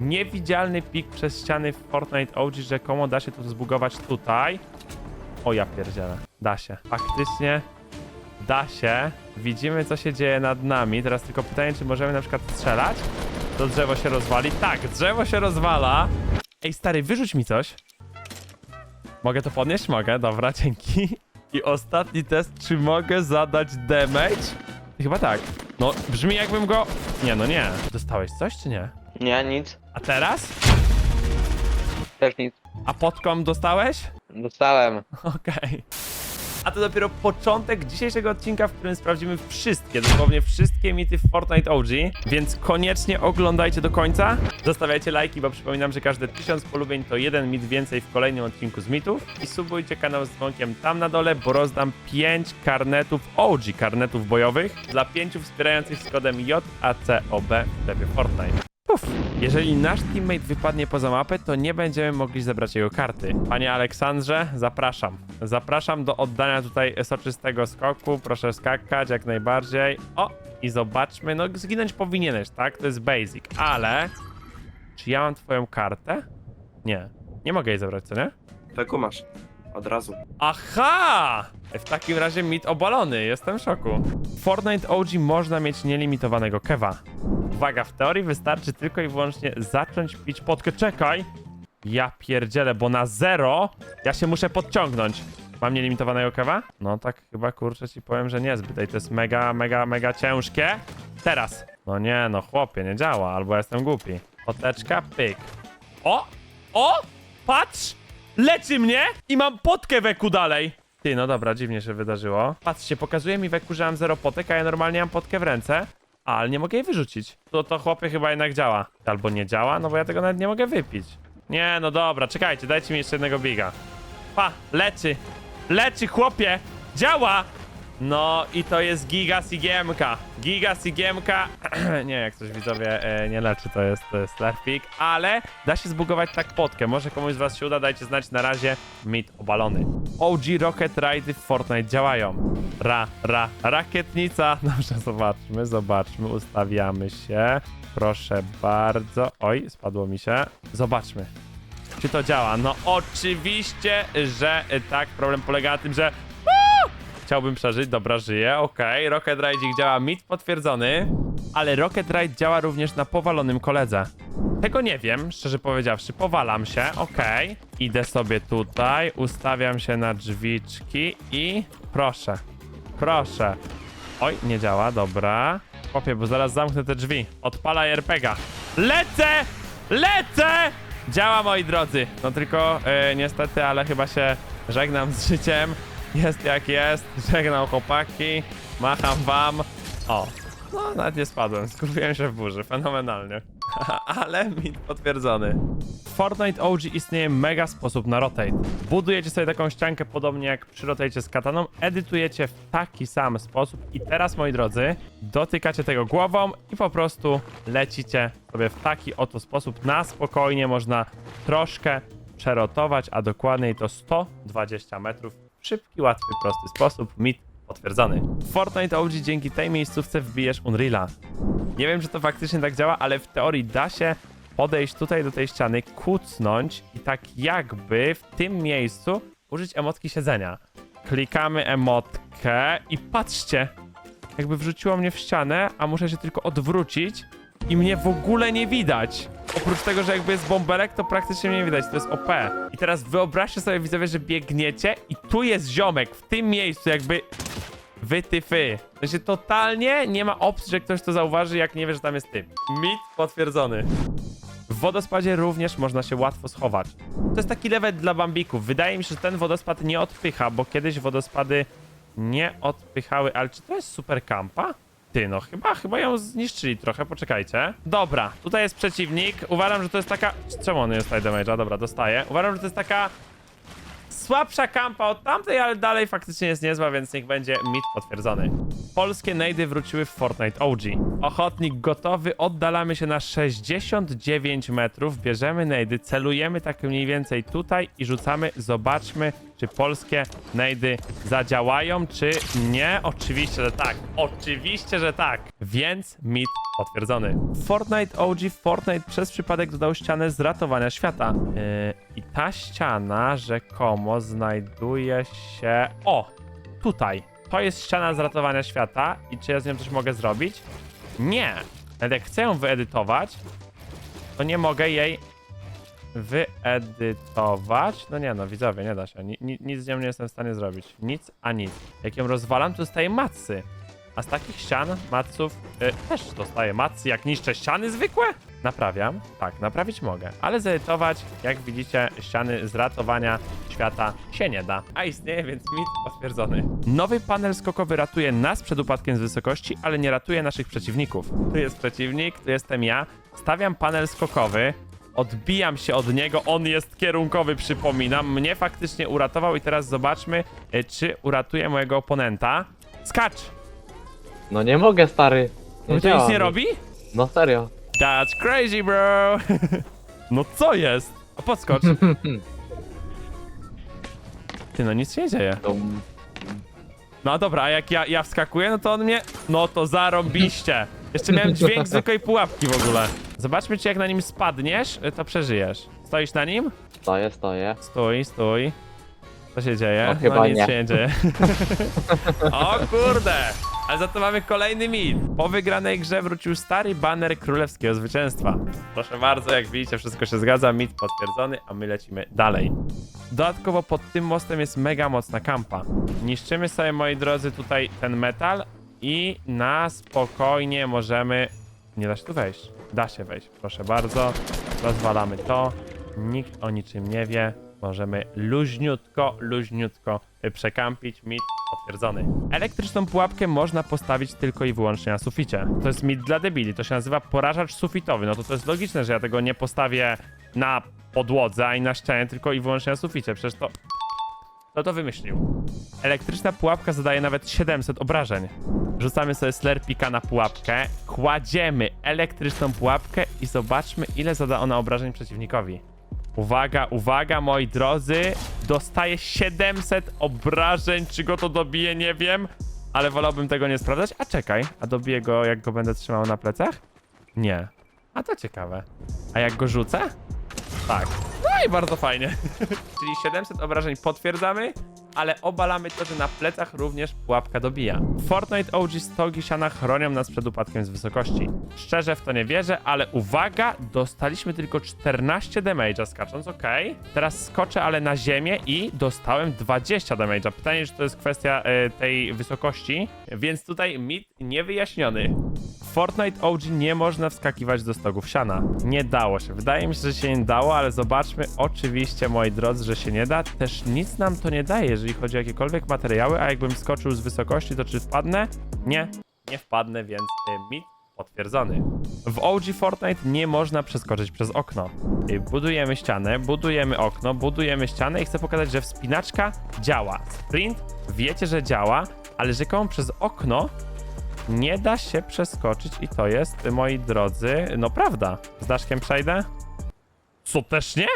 niewidzialny pik przez ściany w Fortnite OG, rzekomo da się to zbugować tutaj. O ja pierdzielę. Da się. Faktycznie da się. Widzimy, co się dzieje nad nami. Teraz tylko pytanie, czy możemy na przykład strzelać? To drzewo się rozwali. Tak, drzewo się rozwala. Ej, stary, wyrzuć mi coś. Mogę to podnieść? Mogę, dobra, dzięki. I ostatni test, czy mogę zadać damage? Chyba tak. No, brzmi jakbym go... Nie, no nie. Dostałeś coś, czy nie? Nie, nic. A teraz? Też nic. A podkom dostałeś? Dostałem. Okej. A to dopiero początek dzisiejszego odcinka, w którym sprawdzimy wszystkie, dosłownie wszystkie mity w Fortnite OG, więc koniecznie oglądajcie do końca. Zostawiajcie lajki, bo przypominam, że każde 1000 polubień to jeden mit więcej w kolejnym odcinku z mitów. I subujcie kanał z dzwonkiem tam na dole, bo rozdam 5 karnetów OG, karnetów bojowych, dla 5 wspierających z kodem JACOB w sklepie Fortnite. Jeżeli nasz teammate wypadnie poza mapę, to nie będziemy mogli zebrać jego karty. Panie Aleksandrze, zapraszam. Zapraszam do oddania tutaj soczystego skoku. Proszę skakać jak najbardziej. O, i zobaczmy. No, zginąć powinieneś, tak? To jest basic, ale... Czy ja mam twoją kartę? Nie. Nie mogę jej zabrać, co nie? Taką masz. Od razu. Aha! W takim razie mit obalony, jestem w szoku. W Fortnite OG można mieć nielimitowanego kewa. Uwaga, w teorii wystarczy tylko i wyłącznie zacząć pić potkę. Czekaj! Ja pierdzielę, bo na zero ja się muszę podciągnąć. Mam nielimitowanego kewa? No tak chyba kurczę ci powiem, że niezbyt. Ej, to jest mega, mega, mega ciężkie. Teraz. No nie, no chłopie, nie działa, albo jestem głupi. Poteczka, pyk. O! O! Patrz! Leczy mnie i mam potkę weku dalej. Ty, no dobra, dziwnie się wydarzyło. Patrzcie, pokazuje mi weku, że mam zero potek, a ja normalnie mam potkę w ręce. Ale nie mogę jej wyrzucić. To to chłopie chyba jednak działa. Albo nie działa, no bo ja tego nawet nie mogę wypić. Nie, no dobra, czekajcie, dajcie mi jeszcze jednego biga. Pa, leczy. Leczy, chłopie! Działa! No i to jest Giga Sigiemka. Giga Sigiemka. nie, jak coś widzowie e, nie leczy, to jest, to jest Lerpik, ale da się zbugować tak potkę. Może komuś z was się uda, dajcie znać na razie. Mit obalony. OG Rocket Ride w Fortnite działają. Ra, ra, rakietnica. Dobrze, zobaczmy, zobaczmy, ustawiamy się. Proszę bardzo. Oj, spadło mi się. Zobaczmy. Czy to działa? No oczywiście, że tak. Problem polega na tym, że! Chciałbym przeżyć. Dobra, żyję. Okej, Rocket Ride działa mit potwierdzony, ale Rocket Ride działa również na powalonym koledze. Tego nie wiem, szczerze powiedziawszy. Powalam się, okej. Idę sobie tutaj, ustawiam się na drzwiczki i proszę, proszę. Oj, nie działa, dobra. Chłopie, bo zaraz zamknę te drzwi. Odpalaj RPGa. Lecę! Lecę! Działa, moi drodzy. No tylko e, niestety, ale chyba się żegnam z życiem. Jest jak jest. Żegnam chłopaki. Macham wam. O. No, nawet nie spadłem. Skurwiłem się w burzy. Fenomenalnie. ale mit potwierdzony. W Fortnite OG istnieje mega sposób na rotate. Budujecie sobie taką ściankę podobnie jak przy rotate z kataną, edytujecie w taki sam sposób i teraz, moi drodzy, dotykacie tego głową i po prostu lecicie sobie w taki oto sposób. Na spokojnie można troszkę przerotować, a dokładniej to 120 metrów. Szybki, łatwy, prosty sposób. Mit potwierdzony. Fortnite OG dzięki tej miejscówce wbijesz Unreala. Nie wiem, czy to faktycznie tak działa, ale w teorii da się podejść tutaj do tej ściany, kucnąć i tak jakby w tym miejscu użyć emotki siedzenia. Klikamy emotkę i patrzcie, jakby wrzuciło mnie w ścianę, a muszę się tylko odwrócić i mnie w ogóle nie widać. Oprócz tego, że jakby jest bąbelek, to praktycznie mnie nie widać, to jest OP. I teraz wyobraźcie sobie widzowie, że biegniecie i tu jest ziomek, w tym miejscu jakby Wy ty fy. W sensie totalnie nie ma opcji, że ktoś to zauważy, jak nie wie, że tam jest typ. Mit potwierdzony. W wodospadzie również można się łatwo schować. To jest taki level dla bambików. Wydaje mi się, że ten wodospad nie odpycha, bo kiedyś wodospady nie odpychały. Ale czy to jest super kampa? Ty, no chyba, chyba ją zniszczyli trochę, poczekajcie. Dobra, tutaj jest przeciwnik. Uważam, że to jest taka... Czemu on nie dostaje damage'a? Dobra, dostaje. Uważam, że to jest taka Słabsza kampa od tamtej, ale dalej faktycznie jest niezła, więc niech będzie mit potwierdzony. Polskie nejdy wróciły w Fortnite OG. Ochotnik gotowy, oddalamy się na 69 metrów, bierzemy nejdy, celujemy tak mniej więcej tutaj i rzucamy. Zobaczmy, czy polskie nejdy zadziałają, czy nie. Oczywiście, że tak. Oczywiście, że tak. Więc mit potwierdzony. Fortnite OG Fortnite przez przypadek dodał ścianę z ratowania świata. Yy, I ta ściana rzekomo znajduje się... O! Tutaj. To jest ściana z ratowania świata i czy ja z nią coś mogę zrobić? Nie. Nawet jak chcę ją wyedytować, to nie mogę jej wyedytować. No nie no, widzowie, nie da się. Ni, ni, nic z nią nie jestem w stanie zrobić. Nic, a nic. Jak ją rozwalam, to dostaję matsy. A z takich ścian, matsów, y, też dostaję matsy. Jak niszczę ściany zwykłe? Naprawiam. Tak, naprawić mogę. Ale zedytować, jak widzicie, ściany z ratowania świata się nie da. A istnieje, więc mit potwierdzony. Nowy panel skokowy ratuje nas przed upadkiem z wysokości, ale nie ratuje naszych przeciwników. Tu jest przeciwnik, tu jestem ja. Stawiam panel skokowy. Odbijam się od niego, on jest kierunkowy, przypominam. Mnie faktycznie uratował i teraz zobaczmy, e, czy uratuje mojego oponenta. Skacz! No nie mogę, stary. No to działa nic nie mi. robi? No serio. That's crazy, bro! no co jest? O, podskocz. Ty, no nic się nie dzieje. Dum. No dobra, a jak ja, ja wskakuję, no to on mnie... No to zarąbiście. Jeszcze miałem dźwięk zwykłej pułapki w ogóle. Zobaczmy, czy jak na nim spadniesz, y, to przeżyjesz. Stoisz na nim? Stoję, stoję. Stój, stój. Co się dzieje? No, chyba no nic nie. się nie dzieje. o kurde! Ale za to mamy kolejny mit. Po wygranej grze wrócił stary baner królewskiego zwycięstwa. Proszę bardzo, jak widzicie, wszystko się zgadza, mit potwierdzony, a my lecimy dalej. Dodatkowo pod tym mostem jest mega mocna kampa. Niszczymy sobie, moi drodzy, tutaj ten metal i na spokojnie możemy... Nie da się tu wejść. Da się wejść, proszę bardzo. Rozwalamy to. Nikt o niczym nie wie. Możemy luźniutko, luźniutko przekampić. Mit potwierdzony. Elektryczną pułapkę można postawić tylko i wyłącznie na suficie. To jest mit dla debili. To się nazywa porażacz sufitowy. No to to jest logiczne, że ja tego nie postawię na podłodze ani na ścianie, tylko i wyłącznie na suficie. Przecież to... Kto to wymyślił? Elektryczna pułapka zadaje nawet 700 obrażeń. Rzucamy sobie slerpika na pułapkę, kładziemy elektryczną pułapkę i zobaczmy, ile zada ona obrażeń przeciwnikowi. Uwaga, uwaga, moi drodzy. Dostaje 700 obrażeń. Czy go to dobije, nie wiem. Ale wolałbym tego nie sprawdzać. A czekaj, a dobiję go, jak go będę trzymał na plecach? Nie. A to ciekawe. A jak go rzucę? Tak. No i bardzo fajnie. Czyli 700 obrażeń potwierdzamy, ale obalamy to, że na plecach również pułapka dobija. Fortnite OG stogi siana chronią nas przed upadkiem z wysokości. Szczerze w to nie wierzę, ale uwaga, dostaliśmy tylko 14 damage'a skacząc, ok. Teraz skoczę, ale na ziemię i dostałem 20 damage'a. Pytanie, czy to jest kwestia e, tej wysokości, więc tutaj mit niewyjaśniony. Fortnite OG nie można wskakiwać do stogów siana. Nie dało się. Wydaje mi się, że się nie dało, ale zobaczmy oczywiście, moi drodzy, że się nie da. Też nic nam to nie daje, jeżeli chodzi o jakiekolwiek materiały, a jakbym skoczył z wysokości, to czy wpadnę? Nie, nie wpadnę, więc y, mit potwierdzony. W OG Fortnite nie można przeskoczyć przez okno. Y, Budujemy ścianę, budujemy okno, budujemy ścianę i chcę pokazać, że wspinaczka działa. Sprint wiecie, że działa, ale rzekomo przez okno nie da się przeskoczyć i to jest, moi drodzy, no prawda. Z Daszkiem przejdę? Co, też nie?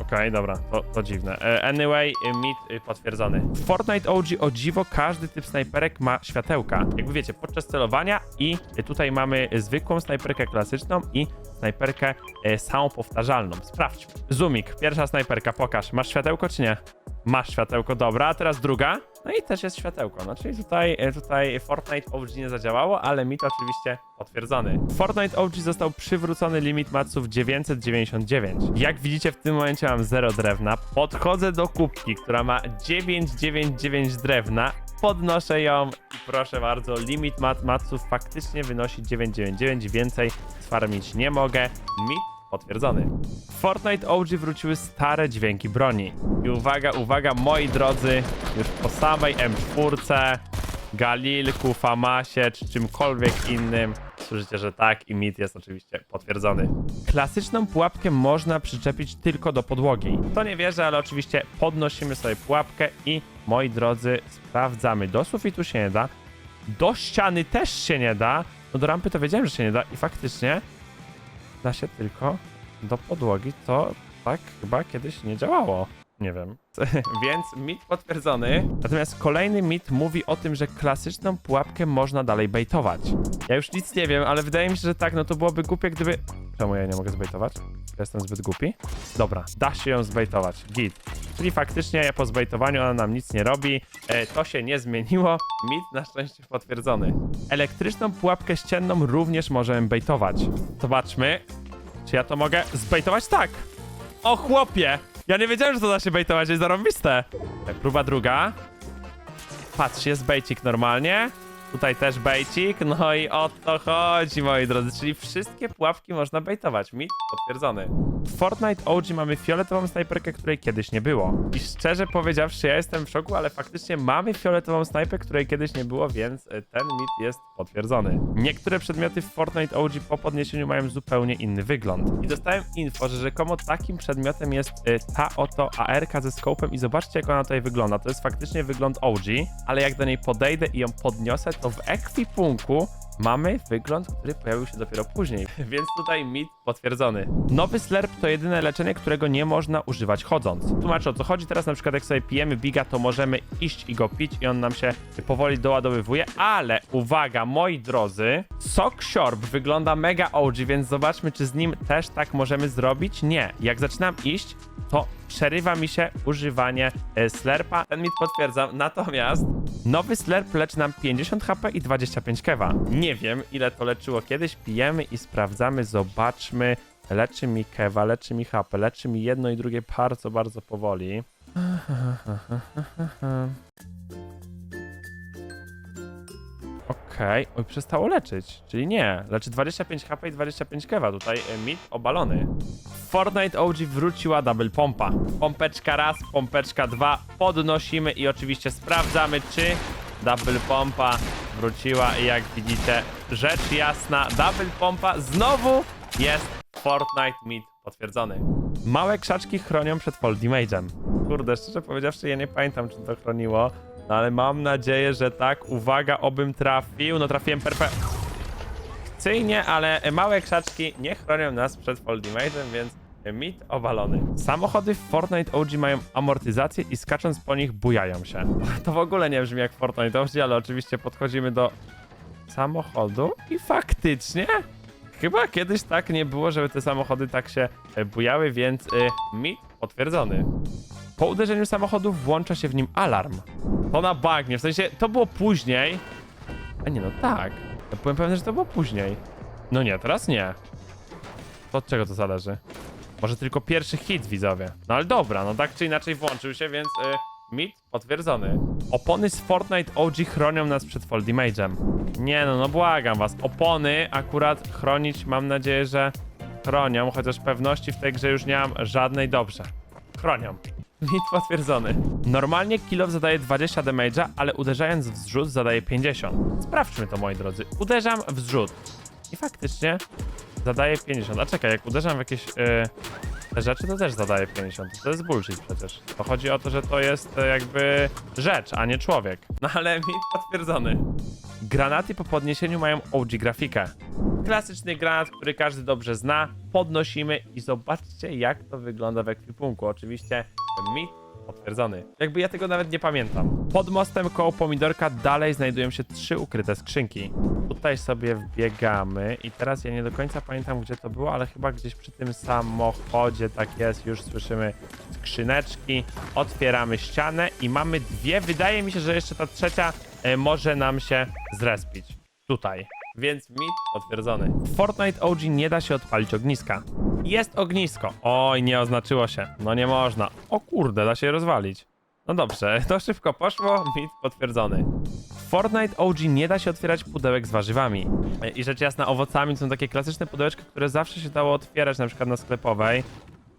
Okej, dobra, to, to dziwne. E, Anyway, mit y, potwierdzony. W Fortnite OG o dziwo każdy typ snajperek ma światełka. Jakby wiecie, podczas celowania i tutaj mamy zwykłą snajperkę klasyczną i snajperkę e, samopowtarzalną. Sprawdźmy. Zoomik, pierwsza snajperka, pokaż. Masz światełko czy nie? Masz światełko, dobra, a teraz druga. No i też jest światełko. No czyli tutaj, e, tutaj Fortnite OG nie zadziałało, ale mit oczywiście potwierdzony. Fortnite OG został przywrócony limit maców 999. Jak widzicie w tym momencie mam 0 drewna. Podchodzę do kubki, która ma 999 drewna. Podnoszę ją i proszę bardzo, limit mat faktycznie wynosi 999, więcej sfarmić nie mogę. Mit potwierdzony. W Fortnite OG wróciły stare dźwięki broni. I uwaga, uwaga, moi drodzy, już po samej M4, Galilku, Famasie czy czymkolwiek innym Słyszycie, że tak i mit jest oczywiście potwierdzony. Klasyczną pułapkę można przyczepić tylko do podłogi. To nie wierzę, ale oczywiście podnosimy sobie pułapkę i moi drodzy, sprawdzamy. Do sufitu się nie da, do ściany też się nie da. No do rampy to wiedziałem, że się nie da i faktycznie da się tylko do podłogi, to tak chyba kiedyś nie działało. Nie wiem. Więc mit potwierdzony. Natomiast kolejny mit mówi o tym, że klasyczną pułapkę można dalej baitować. Ja już nic nie wiem, ale wydaje mi się, że tak, no to byłoby głupie, gdyby... Czemu ja nie mogę zbejtować? Ja Jestem zbyt głupi? Dobra, da się ją zbejtować. Git. Czyli faktycznie po zbejtowaniu ona nam nic nie robi. E, to się nie zmieniło. Mit na szczęście potwierdzony. Elektryczną pułapkę ścienną również możemy bejtować. Zobaczmy. Czy ja to mogę zbejtować? Tak! O chłopie! Ja nie wiedziałem, że to da się bejtować, jest zarąbiste. E, Próba druga. Patrzcie, jest bejcik normalnie. Tutaj też bejcik, no i o to chodzi, moi drodzy, czyli wszystkie pułapki można bejtować. Mit potwierdzony. W Fortnite OG mamy fioletową snajperkę, której kiedyś nie było. I szczerze powiedziawszy, ja jestem w szoku, ale faktycznie mamy fioletową snajpę, której kiedyś nie było, więc e, ten mit jest potwierdzony. Niektóre przedmioty w Fortnite OG po podniesieniu mają zupełnie inny wygląd. I dostałem info, że rzekomo takim przedmiotem jest e, ta oto ARK ze skopem i zobaczcie jak ona tutaj wygląda. To jest faktycznie wygląd OG, ale jak do niej podejdę i ją podniosę, to w ekwipunku mamy wygląd, który pojawił się dopiero później, więc tutaj mit potwierdzony. Nowy slurp to jedyne leczenie, którego nie można używać chodząc. Tłumaczę o co chodzi, teraz na przykład jak sobie pijemy biga, to możemy iść i go pić i on nam się powoli doładowywuje, ale uwaga, moi drodzy, Sok Siorb wygląda mega OG, więc zobaczmy, czy z nim też tak możemy zrobić. Nie, jak zaczynam iść, to przerywa mi się używanie e, slerpa. Ten mit potwierdzam, natomiast nowy slerp leczy nam 50 HP i 25 kewa. Nie wiem, ile to leczyło kiedyś, pijemy i sprawdzamy, zobaczmy. Leczy mi kewa, leczy mi HP, leczy mi jedno i drugie bardzo, bardzo powoli. Okej, oj, przestało leczyć, czyli nie, leczy 25 HP i 25 kewa, tutaj e, mit obalony. Fortnite OG wróciła double pompa. Pompeczka raz, pompeczka dwa, podnosimy i oczywiście sprawdzamy, czy double pompa wróciła i jak widzicie, rzecz jasna, double pompa znowu jest Fortnite mit potwierdzony. Małe krzaczki chronią przed fall damage'em. Kurde, szczerze powiedziawszy, ja nie pamiętam, czy to chroniło, no ale mam nadzieję, że tak. Uwaga, obym trafił. No trafiłem perfekt. Akcyjnie, ale małe krzaczki nie chronią nas przed fall damage'em, więc mit obalony. Samochody w Fortnite OG mają amortyzację i skacząc po nich bujają się. To w ogóle nie brzmi jak Fortnite OG, ale oczywiście podchodzimy do samochodu i faktycznie chyba kiedyś tak nie było, żeby te samochody tak się e, bujały, więc y, mit potwierdzony. Po uderzeniu samochodu włącza się w nim alarm. To na bagnie, w sensie to było później. A nie, no tak. Ja byłem pewny, że to było później. No nie, teraz nie. To od czego to zależy? Może tylko pierwszy hit, widzowie. No ale dobra, no tak czy inaczej włączył się, więc y, mit potwierdzony. Opony z Fortnite OG chronią nas przed fall damage'em. Nie no, no błagam was. Opony akurat chronić mam nadzieję, że chronią, chociaż pewności w tej grze już nie mam żadnej dobrze. Chronią. Mit potwierdzony. Normalnie kill zadaje 20 damage'a, ale uderzając w zrzut zadaje 50. Sprawdźmy to, moi drodzy. Uderzam w zrzut. I faktycznie zadaje 50. A czekaj, jak uderzam w jakieś yy, rzeczy, to też zadaje 50. To jest bullshit przecież. To chodzi o to, że to jest e, jakby rzecz, a nie człowiek. No ale mit potwierdzony. Granaty po podniesieniu mają OG grafikę. Klasyczny granat, który każdy dobrze zna. Podnosimy i zobaczcie, jak to wygląda w ekwipunku. Oczywiście mit potwierdzony. Jakby ja tego nawet nie pamiętam. Pod mostem koło pomidorka dalej znajdują się trzy ukryte skrzynki. Tutaj sobie wbiegamy i teraz ja nie do końca pamiętam, gdzie to było, ale chyba gdzieś przy tym samochodzie tak jest. Już słyszymy skrzyneczki. Otwieramy ścianę i mamy dwie. Wydaje mi się, że jeszcze ta trzecia e, może nam się zrespić. Tutaj. Więc mit potwierdzony. W Fortnite OG nie da się odpalić ogniska. Jest ognisko. Oj, nie oznaczyło się. No nie można. O kurde, da się rozwalić. No dobrze, to szybko poszło, mit potwierdzony. W Fortnite OG nie da się otwierać pudełek z warzywami. I rzecz jasna, owocami są takie klasyczne pudełeczki, które zawsze się dało otwierać, na przykład na sklepowej.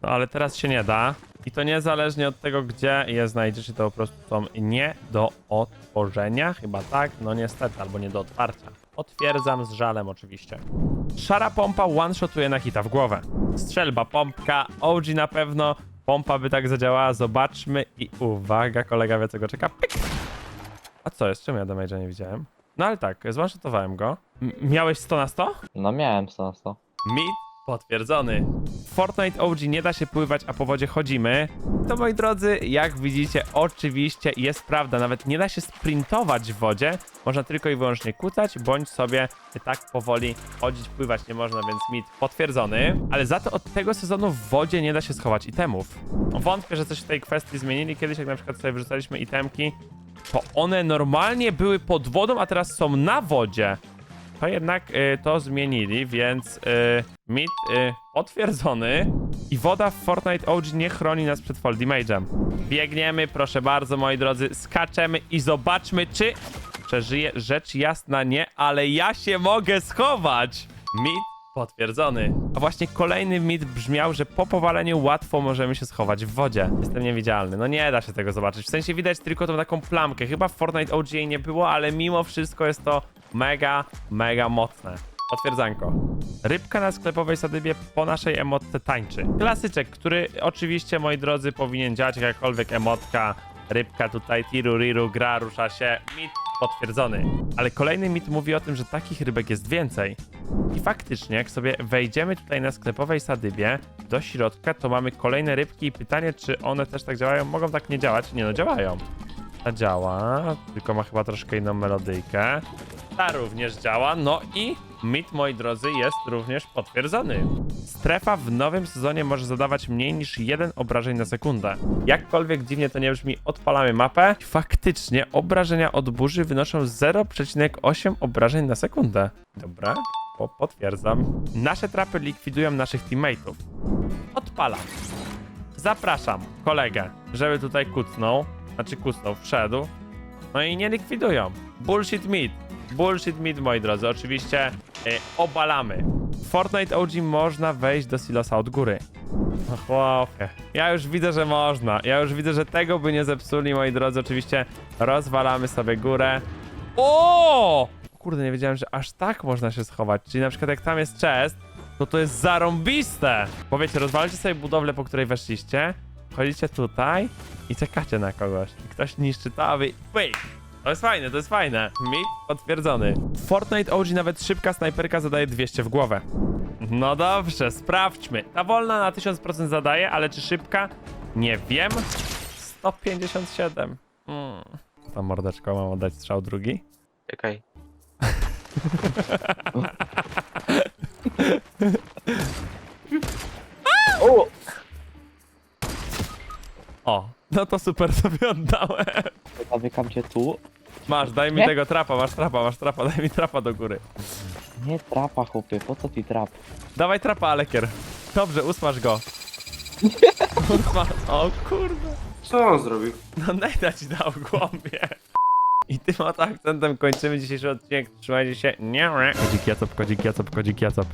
No ale teraz się nie da. I to niezależnie od tego, gdzie je znajdziecie, to po prostu są nie do otworzenia, chyba tak, no niestety, albo nie do otwarcia. Potwierdzam z żalem oczywiście. Szara pompa one-shotuje na hita w głowę. Strzelba, pompka, OG na pewno. Pompa by tak zadziałała, zobaczmy i uwaga, kolega wie co go czeka. Pyk! A co jest? Czemu ja damage'a nie widziałem? No ale tak, zwanshotowałem go. M miałeś 100 na 100? No miałem 100 na 100. Mit potwierdzony. W Fortnite OG nie da się pływać, a po wodzie chodzimy. To moi drodzy, jak widzicie, oczywiście jest prawda. Nawet nie da się sprintować w wodzie. Można tylko i wyłącznie kucać, bądź sobie tak powoli chodzić, pływać nie można, więc mit potwierdzony. Ale za to od tego sezonu w wodzie nie da się schować itemów. Wątpię, że coś w tej kwestii zmienili. Kiedyś jak na przykład sobie wrzucaliśmy itemki, to one normalnie były pod wodą, a teraz są na wodzie. To jednak y, to zmienili, więc y, mit y, potwierdzony i woda w Fortnite OG nie chroni nas przed fall damage'em. Biegniemy, proszę bardzo, moi drodzy, skaczemy i zobaczmy, czy przeżyje. Rzecz jasna nie, ale ja się mogę schować. Mit potwierdzony. A właśnie kolejny mit brzmiał, że po powaleniu łatwo możemy się schować w wodzie. Jestem niewidzialny. No nie da się tego zobaczyć. W sensie widać tylko tą taką plamkę. Chyba w Fortnite OG nie było, ale mimo wszystko jest to mega, mega mocne. Potwierdzanko. Rybka na sklepowej sadybie po naszej emotce tańczy. Klasyczek, który oczywiście, moi drodzy, powinien działać jakkolwiek emotka. Rybka tutaj tiru riru gra, rusza się. Mit potwierdzony. Ale kolejny mit mówi o tym, że takich rybek jest więcej. I faktycznie, jak sobie wejdziemy tutaj na sklepowej sadybie do środka, to mamy kolejne rybki i pytanie, czy one też tak działają? Mogą tak nie działać? Nie no, działają. Ta działa, tylko ma chyba troszkę inną melodyjkę. Ta również działa, no i mit, moi drodzy, jest również potwierdzony. Strefa w nowym sezonie może zadawać mniej niż jeden obrażeń na sekundę. Jakkolwiek dziwnie to nie brzmi, odpalamy mapę. Faktycznie obrażenia od burzy wynoszą 0,8 obrażeń na sekundę. Dobra, po potwierdzam. Nasze trapy likwidują naszych teammateów. Odpalam. Zapraszam kolegę, żeby tutaj kucnął. Znaczy kucnął, wszedł. No i nie likwidują. Bullshit meat. Bullshit meat, moi drodzy. Oczywiście y, obalamy. W Fortnite OG można wejść do silosa od góry. No chłopie. Ja już widzę, że można. Ja już widzę, że tego by nie zepsuli, moi drodzy. Oczywiście rozwalamy sobie górę. O! Kurde, nie wiedziałem, że aż tak można się schować. Czyli na przykład jak tam jest chest, to to jest zarąbiste. Powiecie, rozwalcie sobie budowlę, po której weszliście, chodzicie tutaj i czekacie na kogoś. I ktoś niszczy to, a wy... Pyk! To jest fajne, to jest fajne. Mit potwierdzony. W Fortnite OG nawet szybka snajperka zadaje 200 w głowę. No dobrze, sprawdźmy. Ta wolna na 1000% zadaje, ale czy szybka? Nie wiem. 157. Mm. To mordeczko, mam oddać strzał drugi? Czekaj. O! O, no to super sobie oddałem. Zamykam cię tu. Masz, daj mi Nie? tego trapa, masz trapa, masz trapa, daj mi trapa do góry. Nie trapa, chłopie, po co ci trap? Dawaj trapa, Alekier. Dobrze, usmaż go. Usmaż. O kurde. Co on zrobił? No najda ci dał w głowie. I tym oto akcentem kończymy dzisiejszy odcinek. Trzymajcie się. Nie. Kodzik Jacop, kodzik Jacop, kodzik Jacop.